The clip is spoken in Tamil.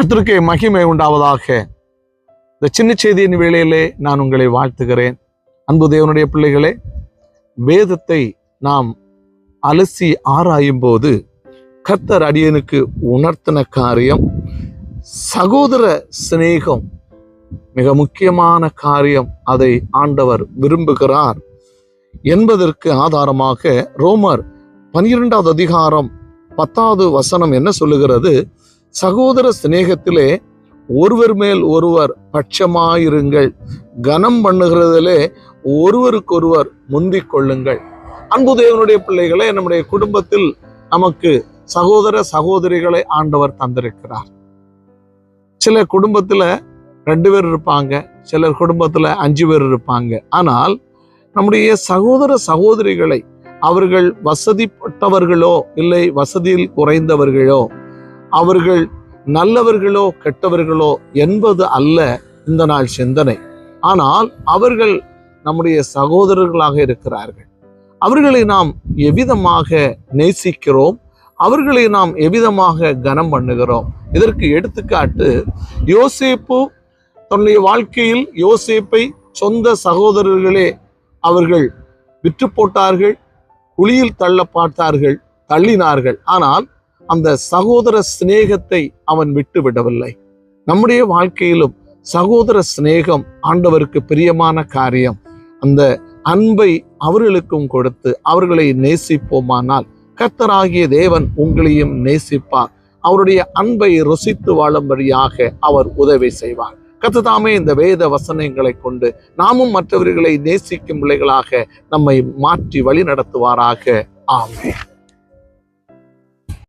கத்திற்கு மகிமை உண்டாவதாக. இந்த சின்ன செய்தியின் வேளையிலே நான் உங்களை வாழ்த்துகிறேன். அன்பு தேவனுடைய பிள்ளைகளே வேதத்தை நாம் அலசி ஆராயும் போது கத்தர் அடியனுக்கு உணர்த்தின காரியம் சகோதர சிநேகம் மிக முக்கியமான காரியம் அதை ஆண்டவர் விரும்புகிறார் என்பதற்கு ஆதாரமாக ரோமர் பனிரெண்டாவது அதிகாரம் பத்தாவது வசனம் என்ன சொல்லுகிறது? சகோதர சிநேகத்திலே ஒருவர் மேல் ஒருவர் பட்சமாயிருங்கள். கனம் பண்ணுகிறதிலே ஒருவருக்கொருவர் முந்திக் கொள்ளுங்கள். அன்பு தேவனுடைய பிள்ளைகளே நம்முடைய குடும்பத்தில் நமக்கு சகோதர சகோதரிகளை ஆண்டவர் தந்திருக்கிறார். சில குடும்பத்துல ரெண்டு பேர் இருப்பாங்க சிலர் குடும்பத்துல அஞ்சு பேர் இருப்பாங்க. ஆனால் நம்முடைய சகோதர சகோதரிகளை அவர்கள் வசதிப்பட்டவர்களோ இல்லை வசதியில் குறைந்தவர்களோ அவர்கள் நல்லவர்களோ கெட்டவர்களோ என்பது அல்ல இந்த நாள் சிந்தனை. ஆனால் அவர்கள் நம்முடைய சகோதரர்களாக இருக்கிறார்கள். அவர்களை நாம் எவ்விதமாக நேசிக்கிறோம்? அவர்களை நாம் எவ்விதமாக கனம் பண்ணுகிறோம்? இதற்கு எடுத்துக்காட்டு யோசேப்பு தன்னுடைய வாழ்க்கையில் யோசேப்பை சொந்த சகோதரர்களே அவர்கள் விற்று போட்டார்கள் குழியில் தள்ள பார்த்தார்கள் தள்ளினார்கள். ஆனால் அந்த சகோதர சிநேகத்தை அவன் விட்டு விடவில்லை நம்முடைய வாழ்க்கையிலும் சகோதர சிநேகம் ஆண்டவருக்கு பிரியமான காரியம். அந்த அன்பை அவர்களுக்கும் கொடுத்து அவர்களை நேசிப்போமானால் கர்த்தராகிய தேவன் உங்களையும் நேசிப்பார். அவருடைய அன்பை ருசித்து வாழும்படியாக அவர் உதவி செய்வார். கத்துதாமே இந்த வேத வசனங்களை கொண்டு நாமும் மற்றவர்களை நேசிக்கும் பிள்ளைகளாக நம்மை மாற்றி வழி நடத்துவாராக ஆமே